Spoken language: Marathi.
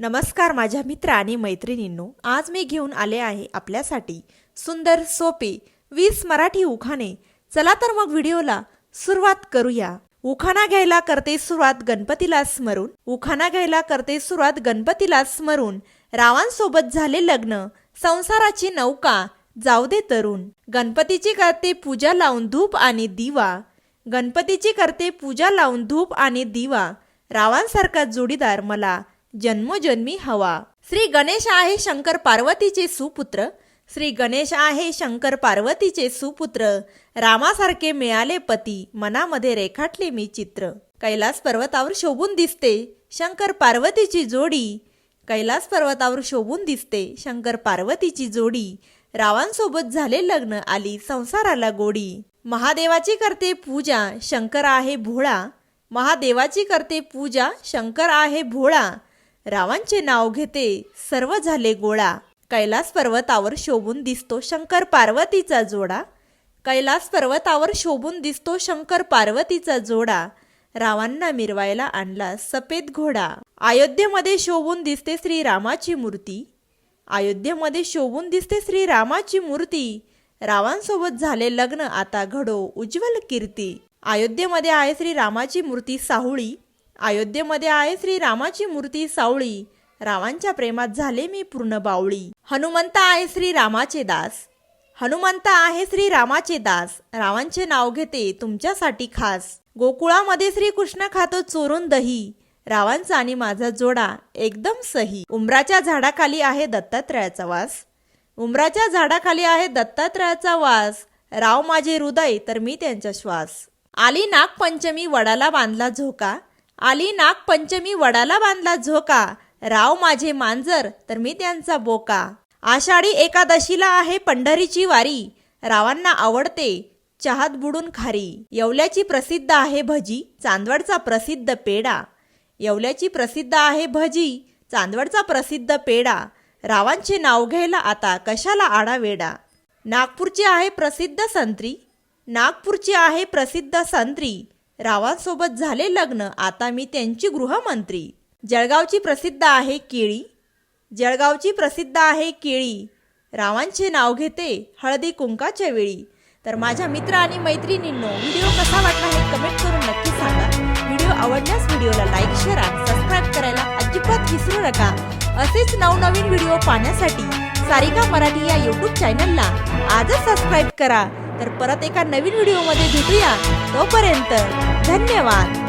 नमस्कार माझ्या मित्र आणि मैत्रिणींनो आज मी घेऊन आले आहे आपल्यासाठी सुंदर सोपे वीस मराठी उखाणे. चला तर मग व्हिडिओला सुरुवात करूया. उखाणा घ्यायला करते सुरुवात गणपतीला स्मरून. उखाणा घ्यायला करते सुरुवात गणपतीला स्मरून. रावांसोबत झाले लग्न संसाराची नौका जाऊ दे तरुण. गणपतीची करते पूजा लावून धूप आणि दिवा. गणपतीची करते पूजा लावून धूप आणि दिवा. रावांसारखा जोडीदार मला. जन्मोजन्मी हवा. श्री गणेश आहे शंकर पार्वतीचे सुपुत्र. श्री गणेश आहे शंकर पार्वतीचे सुपुत्र. रामासारखे मिळाले पती. मनामध्ये रेखाटले मी चित्र. कैलास पर्वतावर शोभून दिसते. शंकर पार्वतीची जोडी. कैलास पर्वतावर शोभून दिसते. शंकर पार्वतीची जोडी. रावांसोबत झाले लग्न. आली संसाराला गोडी. महादेवाची करते पूजा. शंकर आहे भोळा. महादेवाची करते पूजा. शंकर आहे भोळा. रावांचे नाव घेते सर्व झाले गोळा. कैलास पर्वतावर शोभून दिसतो शंकर पार्वतीचा जोडा. कैलास पर्वतावर शोभून दिसतो शंकर पार्वतीचा जोडा. रावांना मिरवायला आणला सफेद घोडा. अयोध्येमध्ये शोभून दिसते श्री रामाची मूर्ती. अयोध्येमध्ये शोभून दिसते श्री रामाची मूर्ती. रावांसोबत झाले लग्न आता घडो उज्ज्वल कीर्ती. अयोध्येमध्ये आहे श्री रामाची मूर्ती साहुळी. अयोध्येमध्ये आहे श्री रामाची मूर्ती सावळी. रावांच्या प्रेमात झाले मी पूर्ण बावळी. हनुमंत आहे श्री रामाचे दास. हनुमंत आहे श्री रामाचे दास. रावांचे नाव घेते तुमच्यासाठी खास. गोकुळामध्ये श्री कृष्ण खातो चोरून दही. रावांचा आणि माझा जोडा एकदम सही. उमराच्या झाडाखाली आहे दत्तात्रयाचा वास. उमराच्या झाडाखाली आहे दत्तात्रयाचा वास. राव माझे हृदय तर मी त्यांचा श्वास. आली नागपंचमी वडाला बांधला झोका. आली नागपंचमी वडाला बांधला झोका. राव माझे मांजर तर मी त्यांचा बोका. आषाढी एकादशीला आहे पंढरीची वारी. रावांना आवडते चहात बुडून खारी. येवल्याची प्रसिद्ध आहे भजी चांदवडचा प्रसिद्ध पेढा. येवल्याची प्रसिद्ध आहे भजी चांदवडचा प्रसिद्ध पेढा. रावांचे नाव घ्यायला आता कशाला आडावेडा नागपूरची आहे प्रसिद्ध संत्री. नागपूरची आहे प्रसिद्ध संत्री. रावांसोबत झाले लग्न आता मी त्यांची गृहमंत्री. जळगावची प्रसिद्ध आहे केळी. जळगावची प्रसिद्ध आहे केळी. रावांचे नाव घेते हळदी कुंकाच्या वेळी. तर माझ्या मित्र आणि मैत्रिणींनो व्हिडिओ कसा वाटला हे कमेंट करून नक्की सांगा. व्हिडिओ आवडल्यास व्हिडिओला लाईक शेअर आणि सबस्क्राईब करायला अजिबात विसरू नका. असेच नवनवीन व्हिडिओ पाहण्यासाठी सारिका मराठी या यूट्यूब चॅनलला आजच सबस्क्राईब करा. तर परत एका नवीन व्हिडिओमध्ये भेटूया. तोपर्यंत धन्यवाद.